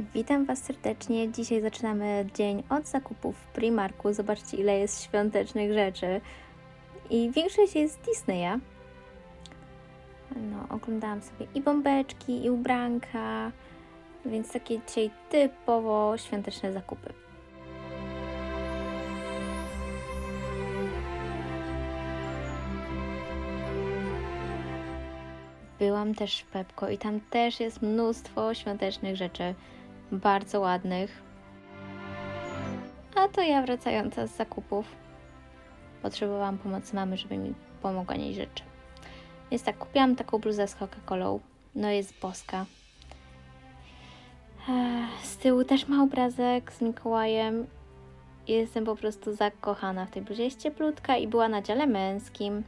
Witam Was serdecznie. Dzisiaj zaczynamy dzień od zakupów w Primarku. Zobaczcie, ile jest świątecznych rzeczy. I większość jest Disneya. No, oglądałam sobie i bombeczki, i ubranka, więc takie dzisiaj typowo świąteczne zakupy. Byłam też w Pepko i tam też jest mnóstwo świątecznych rzeczy, bardzo ładnych. A to ja wracająca z zakupów. Potrzebowałam pomocy mamy, żeby mi pomogła nieść rzeczy. Więc tak, kupiłam taką bluzę z Coca-Colą. No jest boska. Z tyłu też ma obrazek z Mikołajem. Jestem po prostu zakochana w tej bluzie. Jest cieplutka i była na dziale męskim.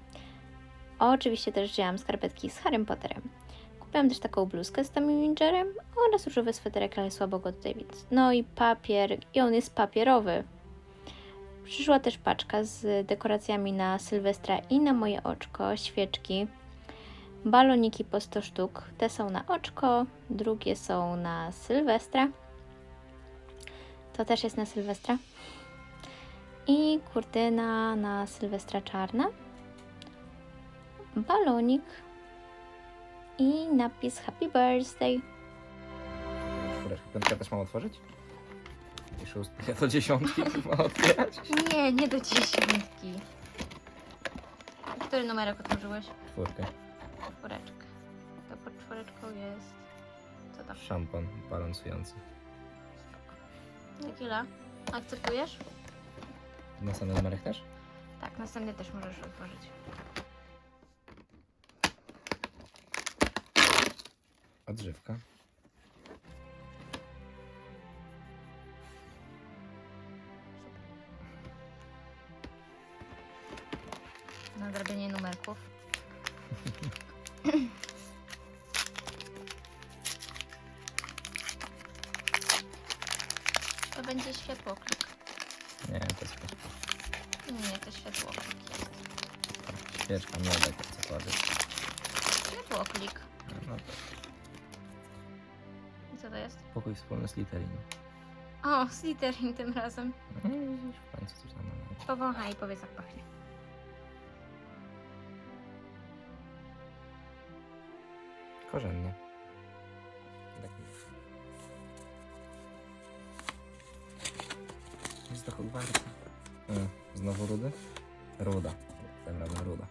Oczywiście też wzięłam skarpetki z Harrym Potterem. Kupiłam też taką bluzkę z Tommy Wingerem oraz różowy sweterek, ale słabo go. No i papier, i on jest papierowy. Przyszła też paczka z dekoracjami na Sylwestra i na moje oczko, świeczki, baloniki po 100 sztuk. Te są na oczko, drugie są na Sylwestra. To też jest na Sylwestra. I kurtyna na Sylwestra czarna balonik i napis Happy Birthday. Czwóreczkę. Piątkę też mam otworzyć? I szóstkę do dziesiątki mam otwierać? Nie, nie do dziesiątki. Który numerek otworzyłeś? Czwórkę. Czwóreczkę. To pod czwóreczką jest... Co tam? Szampan balansujący. Tequila. Akceptujesz? Następny numerek też? Tak, następny też możesz otworzyć. Odżywka. Nadrabianie numerków. To będzie światłoklik. Nie, to jest jakaś Nie, to światłoklik jest. świeczka, miodek, jak cokolwiek. Światłoklik. No to I co to jest? pokój wspólny z Litterinu. O, Slytherin tym razem. No widzisz, w końcu coś tam mamy. I powiedz jak pachnie. Korzennie. Tak. Jest to Hogwarts. E, Znowu rudy? Ruda. Tym razem ruda.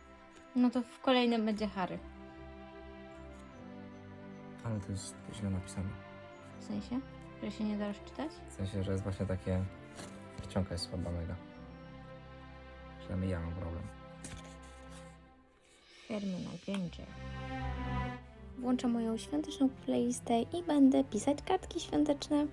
No to w kolejnym będzie Harry. Ale to jest źle napisane. W sensie? Że się nie da rozczytać? W sensie, że jest właśnie takie... Czcionka jest słaba mega. Przynajmniej ja mam problem. Hermiona Granger. Włączam moją świąteczną playlistę i będę pisać kartki świąteczne.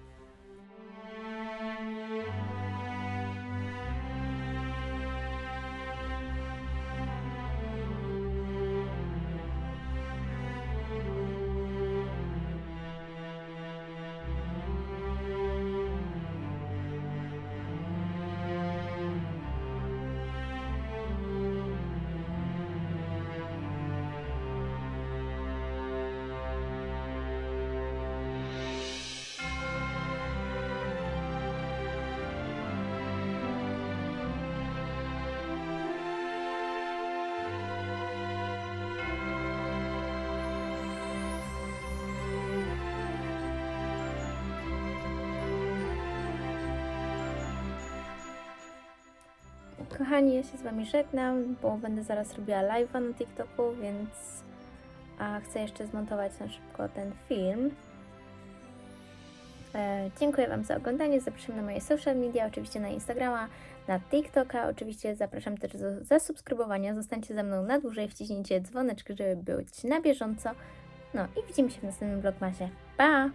Kochani, ja się z Wami żegnam, bo będę zaraz robiła live'a na TikToku, więc a chcę jeszcze zmontować na szybko ten film. E, dziękuję Wam za oglądanie. Zapraszam na moje social media, oczywiście na Instagrama, na TikToka. Oczywiście zapraszam też do zasubskrybowania. Zostańcie ze mną na dłużej, wciśnijcie dzwoneczkę, żeby być na bieżąco. No i widzimy się w następnym vlogmasie. Pa!